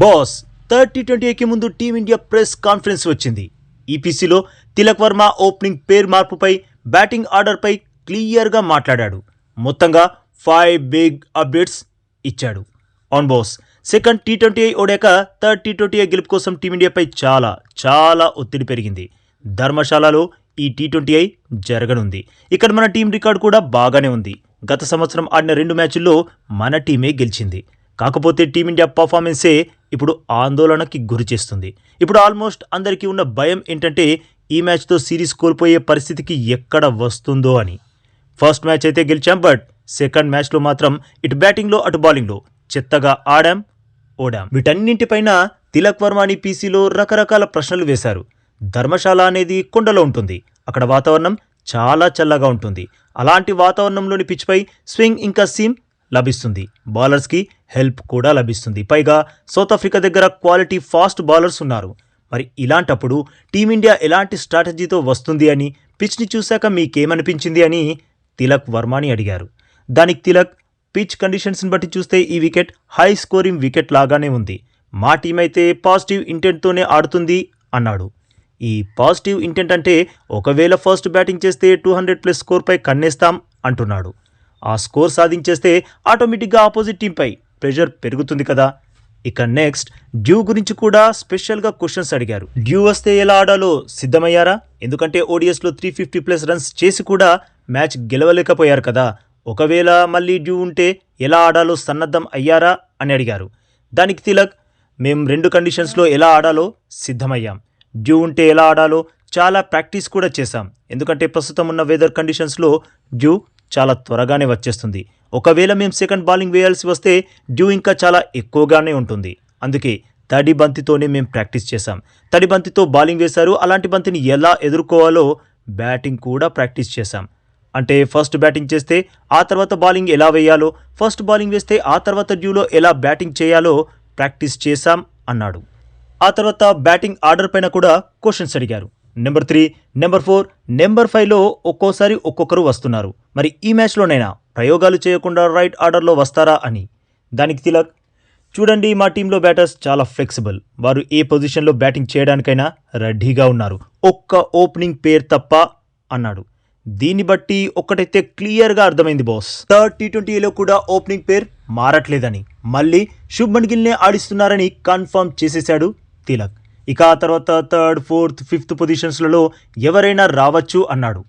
Boss third T ట్వంటీకి ముందు team India press conference వచ్చింది. ఈపీసీలో తిలక్ వర్మ ఓపెనింగ్ పేరు మార్పుపై బ్యాటింగ్ ఆర్డర్పై క్లియర్గా మాట్లాడాడు. మొత్తంగా ఫైవ్ బిగ్ అప్డేట్స్ ఇచ్చాడు. On boss second T twenty ఓడాక థర్డ్ టీ ట్వంటీ గెలుపు కోసం టీమిండియాపై చాలా చాలా ఒత్తిడి పెరిగింది. ధర్మశాలలో ఈ టీ ట్వంటీ ఐ జరగనుంది. ఇక్కడ మన టీం రికార్డు కూడా బాగానే ఉంది. గత సంవత్సరం ఆడిన రెండు మ్యాచ్ల్లో మన టీమే గెలిచింది. కాకపోతే టీమిండియా పర్ఫార్మెన్సే ఇప్పుడు ఆందోళనకి గురి చేస్తుంది. ఇప్పుడు ఆల్మోస్ట్ అందరికీ ఉన్న భయం ఏంటంటే ఈ మ్యాచ్తో సిరీస్ కోల్పోయే పరిస్థితికి ఎక్కడ వస్తుందో అని. ఫస్ట్ మ్యాచ్ అయితే గెలిచాం బట్ సెకండ్ మ్యాచ్లో మాత్రం ఇటు బ్యాటింగ్లో అటు బౌలింగ్లో చెత్తగా ఆడాం ఓడాం. వీటన్నింటిపైన తిలక్ వర్మాని పీసీలో రకరకాల ప్రశ్నలు వేశారు. ధర్మశాల అనేది కొండలో ఉంటుంది. అక్కడ వాతావరణం చాలా చల్లగా ఉంటుంది. అలాంటి వాతావరణంలోని పిచ్పై స్వింగ్ ఇంకా సీమ్ లభిస్తుంది. బౌలర్స్కి హెల్ప్ కూడా లభిస్తుంది. పైగా సౌత్ ఆఫ్రికా దగ్గర క్వాలిటీ ఫాస్ట్ బౌలర్స్ ఉన్నారు. మరి ఇలాంటప్పుడు టీమిండియా ఎలాంటి స్ట్రాటజీతో వస్తుంది అని పిచ్ని చూశాక మీకేమనిపించింది అని తిలక్ వర్మని అడిగారు. దానికి తిలక్ పిచ్ కండిషన్స్ని బట్టి చూస్తే ఈ వికెట్ హై స్కోరింగ్ వికెట్ లాగానే ఉంది. మా టీం అయితే పాజిటివ్ ఇంటెంట్తోనే ఆడుతుంది అన్నాడు. ఈ పాజిటివ్ ఇంటెంట్ అంటే ఒకవేళ ఫస్ట్ బ్యాటింగ్ చేస్తే టూ హండ్రెడ్ ప్లస్ స్కోర్పై కన్నేస్తాం అంటున్నాడు. ఆ స్కోర్ సాధించేస్తే ఆటోమేటిక్గా ఆపోజిట్ టీంపై ప్రెషర్ పెరుగుతుంది కదా. ఇక నెక్స్ట్ డ్యూ గురించి కూడా స్పెషల్గా క్వశ్చన్స్ అడిగారు. డ్యూ వస్తే ఎలా ఆడాలో సిద్ధమయ్యారా? ఎందుకంటే ఓడిఎస్లో త్రీ ఫిఫ్టీ ప్లస్ రన్స్ చేసి కూడా మ్యాచ్ గెలవలేకపోయారు కదా. ఒకవేళ మళ్ళీ డ్యూ ఉంటే ఎలా ఆడాలో సన్నద్ధం అయ్యారా అని అడిగారు. దానికి తిలక్ మేము రెండు కండిషన్స్లో ఎలా ఆడాలో సిద్ధమయ్యాం. డ్యూ ఉంటే ఎలా ఆడాలో చాలా ప్రాక్టీస్ కూడా చేశాం. ఎందుకంటే ప్రస్తుతం ఉన్న వెదర్ కండిషన్స్లో డ్యూ చాలా త్వరగానే వచ్చేస్తుంది. ఒకవేళ మేము సెకండ్ బౌలింగ్ వేయాల్సి వస్తే డ్యూ ఇంకా చాలా ఎక్కువగానే ఉంటుంది. అందుకే తడి బంతితోనే మేము ప్రాక్టీస్ చేశాం. తడి బంతితో బౌలింగ్ వేశారు. అలాంటి బంతిని ఎలా ఎదుర్కోవాలో బ్యాటింగ్ కూడా ప్రాక్టీస్ చేశాం. అంటే ఫస్ట్ బ్యాటింగ్ చేస్తే ఆ తర్వాత బౌలింగ్ ఎలా వేయాలో ఫస్ట్ బౌలింగ్ వేస్తే ఆ తర్వాత డ్యూలో ఎలా బ్యాటింగ్ చేయాలో ప్రాక్టీస్ చేశాం అన్నాడు. ఆ తర్వాత బ్యాటింగ్ ఆర్డర్ పైన కూడా క్వశ్చన్స్ అడిగారు. Number three number four number ఫైవ్లో ఒక్కోసారి ఒక్కొక్కరు వస్తున్నారు. మరి ఈ మ్యాచ్లోనైనా ప్రయోగాలు చేయకుండా రైట్ ఆర్డర్లో వస్తారా అని? దానికి తిలక్ చూడండి మా టీంలో బ్యాటర్స్ చాలా ఫ్లెక్సిబుల్. వారు ఏ పొజిషన్లో బ్యాటింగ్ చేయడానికైనా రెడీగా ఉన్నారు. ఒక్క ఓపెనింగ్ పేరు తప్ప అన్నాడు. దీన్ని బట్టి ఒక్కటైతే క్లియర్గా అర్థమైంది బాస్. థర్డ్ టీ ట్వంటీలో కూడా ఓపెనింగ్ పేర్ మారట్లేదని. మళ్ళీ శుభ్మన్ గిల్నే ఆడిస్తున్నారని కన్ఫర్మ్ చేసేశాడు తిలక్. ఇక ఆ తర్వాత థర్డ్ ఫోర్త్ ఫిఫ్త్ పొజిషన్స్లలో ఎవరైనా రావచ్చు అన్నాడు.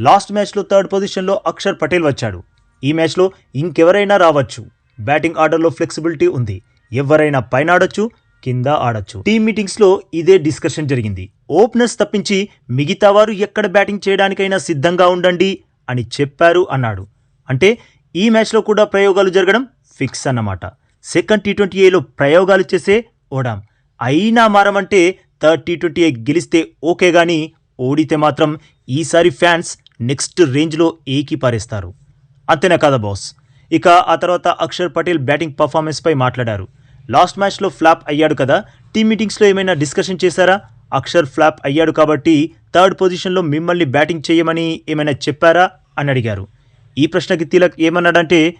లాస్ట్ మ్యాచ్లో థర్డ్ పొజిషన్లో అక్షర్ పటేల్ వచ్చాడు. ఈ మ్యాచ్లో ఇంకెవరైనా రావచ్చు. బ్యాటింగ్ ఆర్డర్లో ఫ్లెక్సిబిలిటీ ఉంది. ఎవరైనా పైన ఆడొచ్చు కింద ఆడొచ్చు. టీమ్ మీటింగ్స్లో ఇదే డిస్కషన్ జరిగింది. ఓపెనర్స్ తప్పించి మిగతా వారు ఎక్కడ బ్యాటింగ్ చేయడానికైనా సిద్ధంగా ఉండండి అని చెప్పారు అన్నాడు. అంటే ఈ మ్యాచ్లో కూడా ప్రయోగాలు జరగడం ఫిక్స్ అన్నమాట. సెకండ్ టీ ట్వంటీ ఏలో ప్రయోగాలు చేసే ఓడాం. అయినా మారమంటే థర్డ్ టీ ట్వంటీ గెలిస్తే ఓకే కానీ ఓడితే మాత్రం ఈసారి ఫ్యాన్స్ నెక్స్ట్ రేంజ్లో ఏకి పారేస్తారు. అంతేనా కదా బాస్? ఇక ఆ తర్వాత అక్షర్ పటేల్ బ్యాటింగ్ పర్ఫార్మెన్స్పై మాట్లాడారు. లాస్ట్ మ్యాచ్లో ఫ్లాప్ అయ్యాడు కదా టీమ్ మీటింగ్స్లో ఏమైనా డిస్కషన్ చేశారా? అక్షర్ ఫ్లాప్ అయ్యాడు కాబట్టి థర్డ్ పొజిషన్లో మిమ్మల్ని బ్యాటింగ్ చేయమని ఏమైనా చెప్పారా అని అడిగారు. ఈ ప్రశ్నకి తిలక్ ఏమన్నాడంటే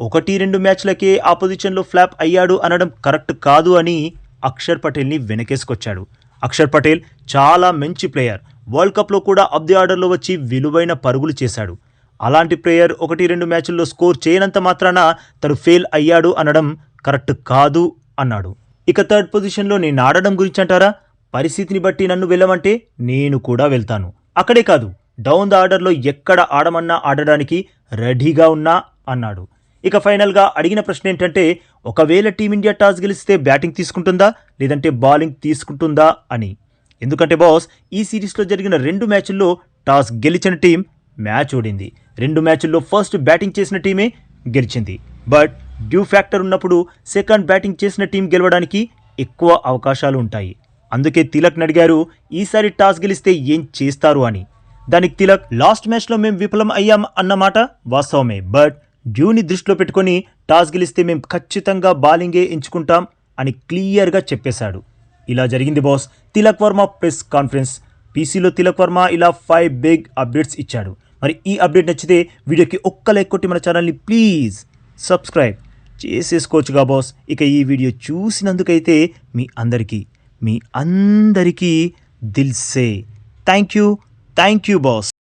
ఒకటి రెండు మ్యాచ్లకే ఆ పొజిషన్లో ఫ్లాప్ అయ్యాడు అనడం కరెక్ట్ కాదు అని అక్షర్ పటేల్ని వెనకేసుకొచ్చాడు. అక్షర్ పటేల్ చాలా మంచి ప్లేయర్. వరల్డ్ కప్లో కూడా అబ్ ది ఆర్డర్లో వచ్చి విలువైన పరుగులు చేశాడు. అలాంటి ప్లేయర్ ఒకటి రెండు మ్యాచ్ల్లో స్కోర్ చేయనంత మాత్రాన తను ఫెయిల్ అయ్యాడు అనడం కరెక్ట్ కాదు అన్నాడు. ఇక థర్డ్ పొజిషన్లో నేను ఆడడం గురించి అంటారా? పరిస్థితిని బట్టి నన్ను వెళ్ళమంటే నేను కూడా వెళ్తాను. అక్కడే కాదు డౌన్ ద ఆర్డర్లో ఎక్కడ ఆడమన్నా ఆడడానికి రెడీగా ఉన్నా అన్నాడు. ఇక ఫైనల్గా అడిగిన ప్రశ్న ఏంటంటే ఒకవేళ టీమిండియా టాస్ గెలిస్తే బ్యాటింగ్ తీసుకుంటుందా? లేదంటే బౌలింగ్ తీసుకుంటుందా అని. ఎందుకంటే బాస్ ఈ సిరీస్లో జరిగిన రెండు మ్యాచ్ల్లో టాస్ గెలిచిన టీం మ్యాచ్ ఓడింది. రెండు మ్యాచ్ల్లో ఫస్ట్ బ్యాటింగ్ చేసిన టీమే గెలిచింది. బట్ డ్యూ ఫ్యాక్టర్ ఉన్నప్పుడు సెకండ్ బ్యాటింగ్ చేసిన టీం గెలవడానికి ఎక్కువ అవకాశాలు ఉంటాయి. అందుకే తిలక్ అడిగారు ఈసారి టాస్ గెలిస్తే ఏం చేస్తారు అని. దానికి తిలక్ లాస్ట్ మ్యాచ్లో మేము విఫలం అయ్యాం అన్నమాట వాస్తవమే. బట్ డ్యూని దృష్టిలో పెట్టుకొని టాస్ గెలిస్తే మేము ఖచ్చితంగా బౌలింగే ఎంచుకుంటాం అని క్లియర్గా చెప్పేశాడు. ఇలా జరిగింది boss. Tilak Varma press conference. పీసీలో Tilak Varma ఇలా ఫైవ్ బిగ్ అప్డేట్స్ ఇచ్చాడు. మరి ఈ అప్డేట్ నచ్చితే వీడియోకి ఒక్క లైక్ కొట్టి మన ఛానల్ని ప్లీజ్ సబ్స్క్రైబ్ చేసేసుకోవచ్చుగా బాస్. ఇక ఈ వీడియో చూసినందుకైతే మీ అందరికీ మీ అందరికీ దిల్సే thank you. Thank you boss.